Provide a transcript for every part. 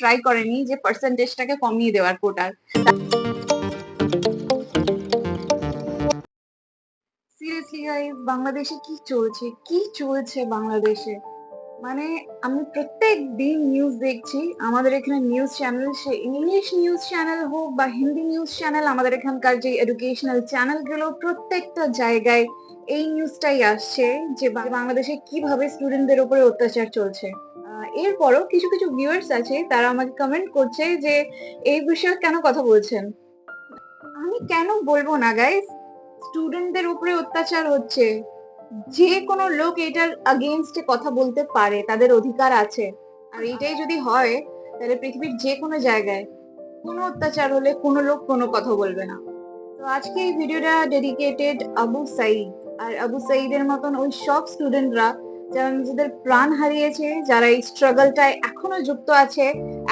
Try করেনি যে পার্সেন্টেজটাকে কমিয়ে দেওয়ার কোটার সিরিয়াসলি গাইস বাংলাদেশে কি চলছে? কি চলছে বাংলাদেশে? মানে আমি প্রত্যেক দিন নিউজ দেখছি, আমাদের এখানে নিউজ চ্যানেল সে ইংলিশ নিউজ চ্যানেল হোক বা হিন্দি নিউজ চ্যানেল আমাদের এখানকার যে এডুকেশনাল চ্যানেলগুলো প্রত্যেকটা জায়গায় এই নিউজটাই আসছে যে বাংলাদেশে কীভাবে স্টুডেন্টদের উপরে অত্যাচার চলছে। এরপরও কিছু কিছু ভিউয়ার্স আছে, তারা আমাকে কমেন্ট করছে যে, এই বিষয়ে কেন কথা বলছেন? আমি কেন বলব না গাইস স্টুডেন্টদের উপরে অত্যাচার হচ্ছে। যে কোনো লোক এটার আগেনস্টে কথা বলতে পারে, তাদের অধিকার আছে। আর এটাই যদি হয়, তাহলে পৃথিবীর যে কোনো জায়গায় কোনো অত্যাচার হলে কোনো লোক কোনো কথা বলবে না। তো আজকে এই ভিডিওটা ডেডিকেটেড আবু সাইদ। আর আবু সাইদের মতন ওই সব স্টুডেন্টরা যারা নিজেদের প্রাণ হারিয়েছে, যারা এই স্ট্রাগলটায় এখনও যুক্ত আছে,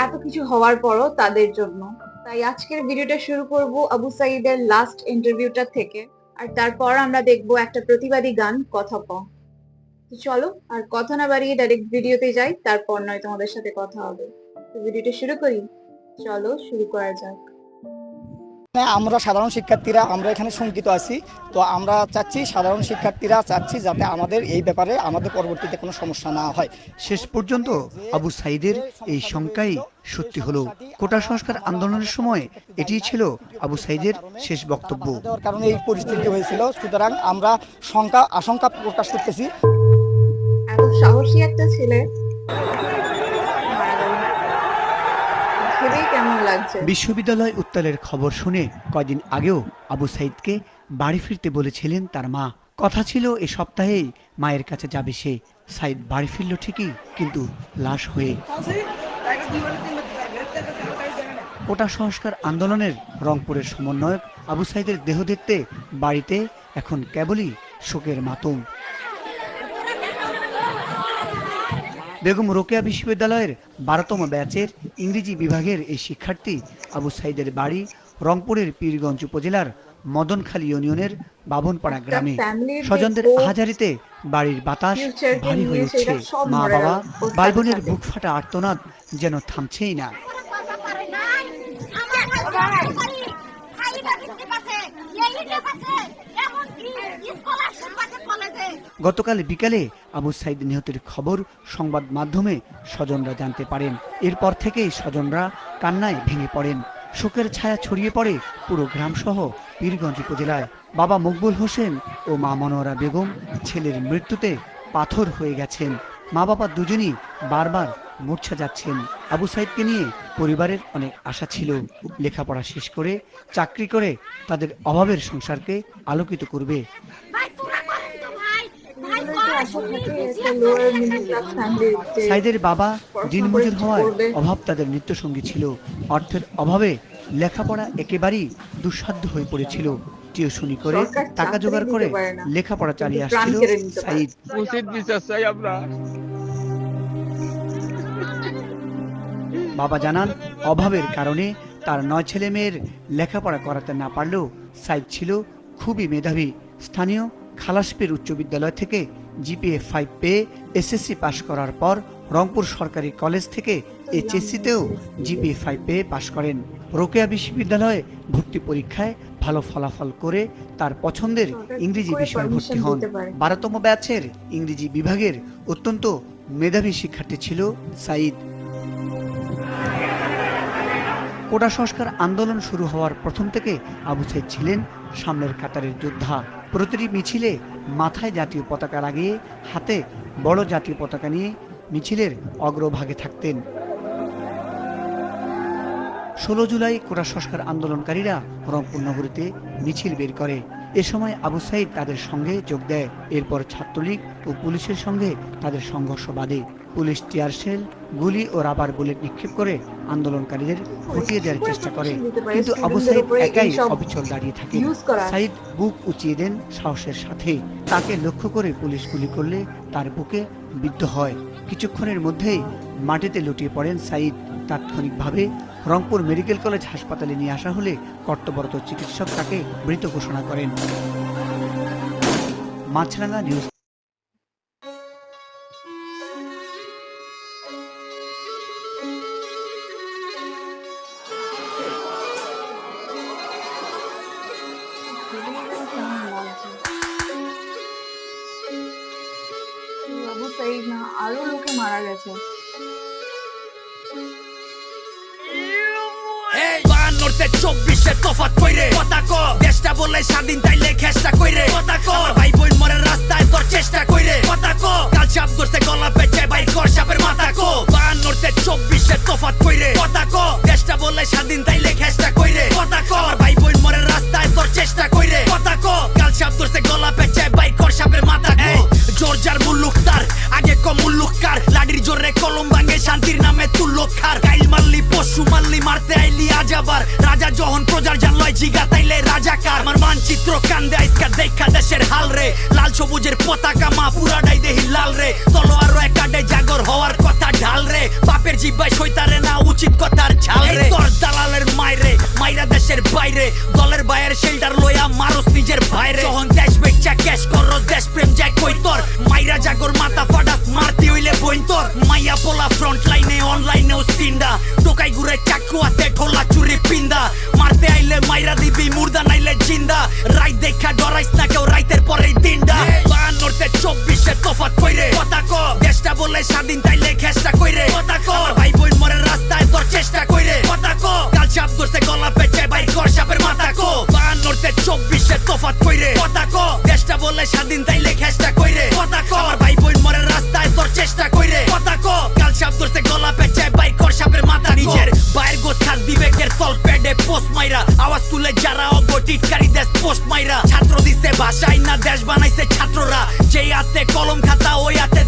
এত কিছু হওয়ার পরও তাদের জন্য। তাই আজকের ভিডিওটা শুরু করব আবু সাইদের লাস্ট ইন্টারভিউটা থেকে। আর তারপর আমরা দেখব একটা প্রতিবাদী গান, কথা তো চলো, আর কথা না বাড়িয়ে ডাইরেক্ট ভিডিওতে যাই, তারপর নয় তোমাদের সাথে কথা হবে। তো ভিডিওটা শুরু করি। চলো, শুরু করা যাক। আমরা সাধারণ শিক্ষার্থীরা আমরা এখানে শঙ্কিত আছি। তো আমরা চাচ্ছি সাধারণ শিক্ষার্থীরা চাচ্ছি যাতে আমাদের এই ব্যাপারে আমাদের পরবর্তীতে কোনো সমস্যা না হয়। শেষ পর্যন্ত আবু সাইদের এই শঙ্কাই সত্যি হলো। কোটা সংস্কার আন্দোলনের সময় এটি ছিল আবু সাইদের শেষ বক্তব্য। কারণে এই পরিস্থিতি হয়েছিল। সুতরাং আমরা শঙ্কা আশঙ্কা প্রকাশ করতেছি। এত সাহসী একটা ছেলে। বিশ্ববিদ্যালয় উত্তালের খবর শুনে কয়দিন আগেও আবু সাইদকে বাড়ি ফিরতে বলেছিলেন তার মা। কথা ছিল, এ সপ্তাহেই মায়ের কাছে যাবে সে। সাইদ বাড়ি ফিরল ঠিকই, কিন্তু লাশ হয়ে কোটা সংস্কার আন্দোলনের রংপুরের সমন্বয়ক আবু সাইদের দেহ দেখতে বাড়িতে এখন কেবলই শোকের মাতম। বেগম রোকেয়া বিশ্ববিদ্যালয়ের বারোতম ব্যাচের ইংরেজি বিভাগের এই শিক্ষার্থী আবু সাইদের বাড়ি রংপুরের পীরগঞ্জ উপজেলার মদনখালী ইউনিয়নের বাবনপাড়া গ্রামে। স্বজনদের হাজারিতে বাড়ির বাতাস ভারী হয়ে উঠছে। মা বাবা ভাই বোনের বুক ফাটা আর্তনাদ যেন থামছেই না। গতকাল বিকালে আবু সাইদ নিহতের খবর সংবাদ মাধ্যমে স্বজনরা জানতে পারেন। এরপর থেকেই স্বজনরা কান্নায় ভেঙে পড়েন। শোকের ছায়া ছড়িয়ে পড়ে পুরো গ্রামসহ পীরগঞ্জ উপজেলায়। বাবা মকবুল হোসেন ও মা মনোয়ারা বেগম ছেলের মৃত্যুতে পাথর হয়ে গেছেন। মা বাবা দুজনই বারবার মূর্ছা যাচ্ছেন। আবু সাইদকে নিয়ে পরিবারের অনেক আশা ছিল। লেখাপড়া শেষ করে চাকরি করে তাদের অভাবের সংসারকে আলোকিত করবে। সাইদের বাবা দিনমজুর হওয়ায় করবে। অভাব তাদের নিত্যসঙ্গী ছিল। অর্থের অভাবে লেখাপড়া একেবারেই দুঃসাধ্য হয়ে পড়েছিল। টিউশনি করে টাকা জোগাড় করে। লেখাপড়া চালিয়ে আসছিল। সাইদ। বাবা জানান অভাবের কারণে তার নয় ছেলে মেয়ের লেখাপড়া করাতে না পারলেও সাইদ ছিল খুবই মেধাবী। স্থানীয় খালাসপীর উচ্চ বিদ্যালয় থেকে জিপিএ ফাইভ পেয়ে এসএসসি পাশ করার পর রংপুর সরকারি কলেজ থেকে এইচএসসিতেও জিপিএ ফাইভ পেয়ে পাশ করেন। রোকেয়া বিশ্ববিদ্যালয়ে ভর্তি পরীক্ষায় ভালো ফলাফল করে তার পছন্দের ইংরেজি বিষয়ে ভর্তি হন। বারোতম ব্যাচের ইংরেজি বিভাগের অত্যন্ত মেধাবী শিক্ষার্থী ছিল সাইদ। কোটা সংস্কার আন্দোলন শুরু হওয়ার প্রথম থেকে আবু সাইদ ছিলেন সামনের কাতারের যোদ্ধা। প্রতিটি মিছিলে মাথায় জাতীয় পতাকা লাগিয়ে, হাতে বড় জাতীয় পতাকা নিয়ে মিছিলের অগ্রভাগে থাকতেন। ষোলো জুলাই কোটা সংস্কার আন্দোলনকারীরা রংপুর নগরীতে মিছিল বের করে। এ সময় আবু সাইদ তাদের সঙ্গে যোগ দেয়। এরপর ছাত্রলীগ ও পুলিশের সঙ্গে তাদের সংঘর্ষ বাধে। পুলিশ টিয়ারশেল গুলি ও রাবার বুলেট নিক্ষেপ করে আন্দোলনকারীদের হটিয়ে দেওয়ার চেষ্টা করে। কিন্তু আবু সাইদ একাই অবিচল দাঁড়িয়ে থাকে। সাইদ বুক উঁচিয়ে দেন সাহসের সাথে। তাকে লক্ষ্য করে পুলিশ গুলি করলে তার বুকে বিদ্ধ হয়। কিছুক্ষণের মধ্যেই মাটিতে লুটিয়ে পড়েন সাইদ। তাৎক্ষণিকভাবে রংপুর মেডিকেল কলেজ হাসপাতালে নিয়ে আসা হলে কর্তব্যরত চিকিৎসক তাকে মৃত ঘোষণা করেন। মাছরাঙ্গা নিউজ বাহান্নতে চব্বিশে তফাত কইরে। কথা ক। দেশটা বলে স্বাধীন, তাইলে খেসটা কইরে। কথা ক। ভাই বোন মরার রাস্তায় তোর চেষ্টা কইরে। কথা ক। কাল সাপ ধরছে গলা পেঁচে, ভাই কর সাপের মাথা ক। বাহান্নতে চব্বিশে তফাত কইরে। কথা ক। তাইলে রাজাকার আমার মানচিত্র কান্দে আইসকার দেখা দেশের হাল রে। লাল সবুজের পতাকা মা পুরাটাই দেহি লাল রে। তলোয়ার একাডে জাগর হওয়ার কথা ঢাল রে। বাপের জিব্বাই সইতারে না উচিত কথার ঝাল রে। তোর দালালের মাইরে মাইরা দেশের বাইরে। দলের বাইরের শেল্টার লইয়া মারুস নিজের বাইরে যখন দেশ বেচা ক্যাশ খেসটা কইরে। কথা ক ভাই বোন মরে রাস্তায় তোর চেষ্টা কইরে। কথা ক কাল চাপ ধরছে গলা পেঁচে বাইর কর সাপের মাথা কো বাহান্নতে চব্বিশে তফাত কইরে। কথা ক দেশটা বলে স্বাধীন তাইলে খেসটা কইরে। কথা ক আমার ভাই বোন মরে রাস্তায় তোর চেষ্টা কইরে। কথা ক কাল চাপ ধরছে গলা পেঁচে বাইর কর সাপের মাথা নিজের। বাইর গোস খাস বিবেকের তল পেডে পোস্ট মাইরা। আওয়াজ তুলে যারা অবটিটকারী দেশ পোস্ট মাইরা। ছাত্র দিছে ভাষাই না দেশ বানাইছে ছাত্ররা। যেই হাতে কলম খাতা ওই হাতে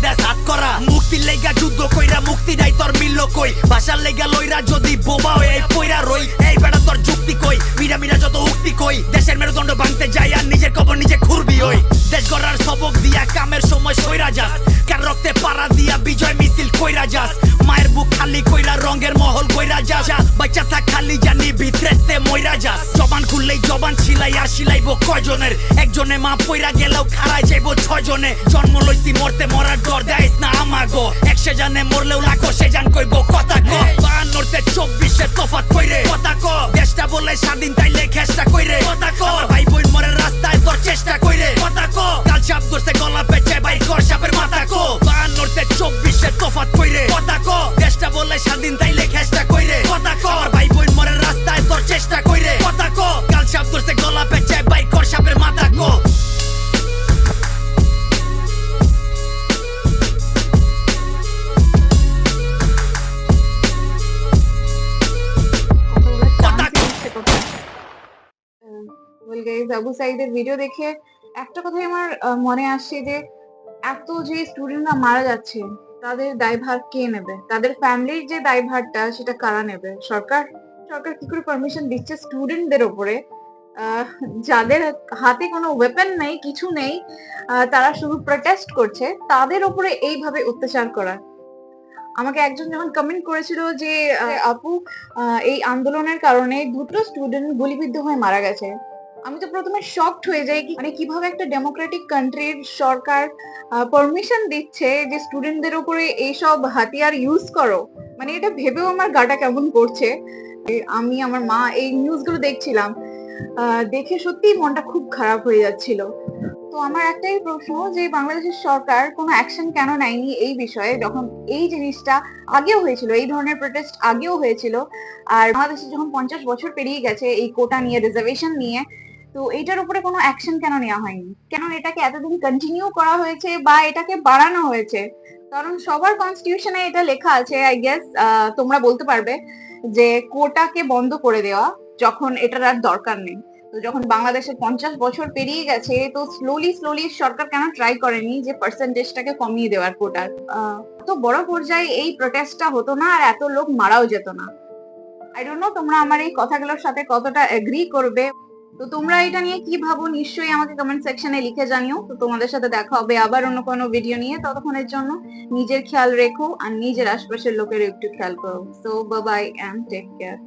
যুদ্ধ কইরা মুক্তি নাই, তোর মিলল কই? ভাষার লেগা লইরা যদি বোবা হয়ে পইরা রই, এই বেটা তোর যুক্তি কই? মিরা মিরা যত উক্তি কই, দেশের মেরুদণ্ড ভাঙতে যাই আর নিজের কবর নিজে খুরবি ওই দেশ গড়ার সবক দিয়া কামের সময় সইরা যাস, কার রক্তে পাড়া দিয়া বিজয় মিছিল কইরা যাস, মায়ের বুক খালি কইরা রঙের কইরা যাস বাচ্চা থাক খালি জানি ভিতরেতে মইরা যাস জবান খুললেই জবান ছিলাই আর সিলাইবো কয়জনের? একজনে মা পইরা গেলেও খারাই যাইবো ছয়জনে। জন্ম লইছি মরতে মরার ডর দেয়স না আমাগো। একশে জানে মরলেও লাখো সে জান কইবো কথা ক। বাহান্নতে চব্বিশে তফাত কইরে। কথা ক। দেশটা বলে স্বাধীন তাইলে খেসটা কইরে। কথা ক। ভাই বোন মরে রাস্তায় তোর চেষ্টা কইরে। কথা ক। কাল চাপ ধরছে গলা পেঁচে বাইর কর সাপের well আবু সাইদের ভিডিও দেখে একটা কথাই আমার মনে আসছে যে, এত যে স্টুডেন্টরা মারা যাচ্ছে, তাদের দায়ভার কে নেবে? তাদের ফ্যামিলির যে দায়ভারটা, সেটা কারা নেবে? সরকার সরকার কি করে পারমিশন দিচ্ছে স্টুডেন্টদের ওপরে? যাদের হাতে কোনো ওয়েপন নেই, কিছু নেই তারা শুধু প্রোটেস্ট করছে, তাদের ওপরে এইভাবে অত্যাচার করা। আমাকে একজন যখন কমেন্ট করেছিল যে আপু এই আন্দোলনের কারণে দুটো স্টুডেন্ট গুলিবিদ্ধ হয়ে মারা গেছে। আমি তো প্রথমে শকড হয়ে যাই মানে কীভাবে একটা ডেমোক্রেটিক কান্ট্রির সরকার পারমিশন দিচ্ছে যে স্টুডেন্টদের উপরে এইসব হাতিয়ার ইউজ করো? মানে এটা ভেবেও আমার গাটা কেমন করছে? আমি আমার মা এই নিউজগুলো দেখছিলাম দেখে সত্যি মনটা খুব খারাপ হয়ে যাচ্ছিল। তো আমার একটাই প্রশ্ন যে বাংলাদেশের সরকার কোনো অ্যাকশন কেন নেয়নি এই বিষয়ে? যখন এই জিনিসটা আগেও হয়েছিল, এই ধরনের প্রোটেস্ট আগেও হয়েছিল, আর বাংলাদেশে যখন পঞ্চাশ বছর পেরিয়ে গেছে এই কোটা নিয়ে রিজার্ভেশন নিয়ে তো এইটার উপরে কোনো অ্যাকশন কেন নেওয়া হয়নি? কেন এটাকে এতদিন কন্টিনিউ করা হয়েছে বা এটাকে বাড়ানো হয়েছে? কারণ সবার কনস্টিটিউশনে এটা লেখা আছে আই গেস তোমরা বলতে পারবে যে কোটাকে বন্ধ করে দেওয়া যখন এটার আর দরকার নেই। তো যখন বাংলাদেশের পঞ্চাশ বছর পেরিয়ে গেছে, তো স্লোলি স্লোলি সরকার কেন ট্রাই করেনি যে পার্সেন্টেজটাকে কমিয়ে দেওয়ার কোটার? তো বড় পর্যায়ে এই প্রোটেস্টটা হতো না আর এত লোক মারাও যেত না। আই ডোন্ট নো তোমরা আমার এই কথাগুলোর সাথে কতটা এগ্রি করবে। তো তোমরা এটা নিয়ে কি ভাবো? নিশ্চয়ই আমাকে কমেন্ট সেকশনে লিখে জানিও। তো তোমাদের সাথে দেখা হবে আবার অন্য কোনো ভিডিও নিয়ে ততক্ষণের জন্য। নিজের খেয়াল রেখো আর নিজের আশপাশের লোকের একটু খেয়াল করো। So bye and take care